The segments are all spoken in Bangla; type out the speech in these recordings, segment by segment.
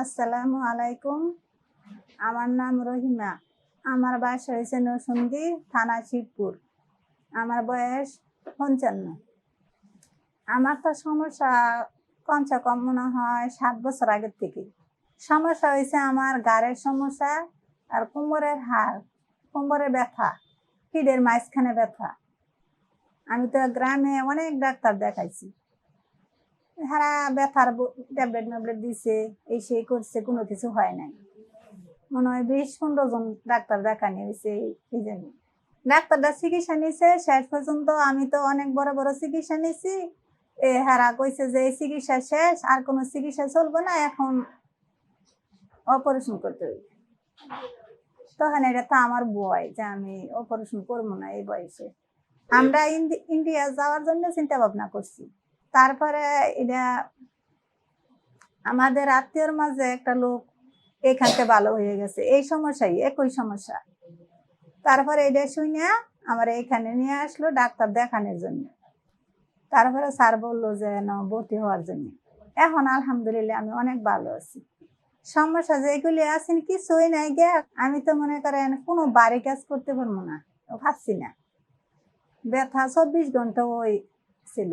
আসসালামু আলাইকুম। আমার নাম রহিমা। আমার বাসা হয়েছে নসুন্দি থানা শিবপুর। আমার বয়স পঞ্চান্ন। আমার তো সমস্যা কমসে কম মনে হয় সাত বছর আগের থেকে। সমস্যা হয়েছে আমার গাড়ের সমস্যা আর কোমরের হাড়, কোমরে ব্যথা, পিঠের মাঝখানে ব্যথা। আমি তো গ্রামে অনেক ডাক্তার দেখাইছি। হারা ব্যথার ট্যাবলেট ট্যাবলেট দিছে, এই সেই করছে, কোনো কিছু হয় নাই। মনে হয় বিশ পনেরো জন ডাক্তার দেখানি হয়েছে এই জন্য। ডাক্তারটা চিকিৎসা নিছে শেষ পর্যন্ত আমি তো অনেক বড় বড় চিকিৎসা নিছি এ হারা কইছে যে এই চিকিৎসা শেষ, আর কোনো চিকিৎসা চলবে না, এখন অপারেশন করতে হবে তখন এটা তো আমার বয় যে আমি অপারেশন করব না এই বয়সে। আমরা ইন্ডিয়া যাওয়ার জন্য চিন্তা ভাবনা করছি। তারপরে এটা আমাদের আত্মীয়র মাঝে একটা লোক এখানতে ভালো হয়ে গেছে। এই সমস্যাই একই সমস্যা। তারপরে এটা শুনে আমার এখানে নিয়ে আসলো ডাক্তার দেখানোর জন্য। তারপরে স্যার বলল যে, না, ভর্তি হওয়ার জন্য। এখন আলহামদুলিল্লাহ আমি অনেক ভালো আছি। সমস্যা যেগুলি আছেন কিছুই নাই গে, আমি তো মনে করেন কোনো বাড়ি কাজ করতে পারব না। ভাবছি না। ব্যথা চব্বিশ ঘণ্টা ওই ছিল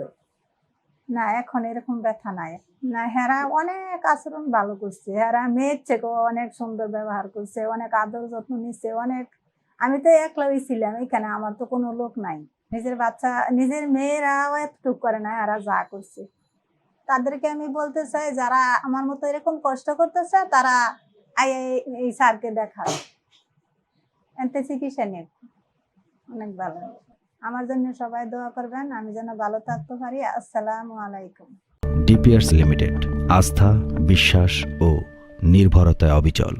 না, এখন এরকম ব্যথা নাই। না, হেরা অনেক আচরণ ভালো করছে। হেরা মেয়ের থেকেও অনেক সুন্দর ব্যবহার করছে, অনেক আদর যত্ন নিচ্ছে, অনেক আমি তো একলাই ছিলাম, এখানে আমার তো কোনো লোক নাই। নিজের বাচ্চা, নিজের মেয়েরাও এতটুক করে না এরা যা করছে। তাদেরকে আমি বলতে চাই, যারা আমার মতো এরকম কষ্ট করতেছে, তারা আই এই স্যারকে দেখা এতে চিকিৎসা নিয়ে অনেক ভালো। আমার জন্য সবাই দোয়া করবেন, আমি যেন ভালো থাকতে পারি। আসসালামু আলাইকুম। ডিপিয়ার্স লিমিটেড, আস্থা, বিশ্বাস ও নির্ভরতায় অবিচল।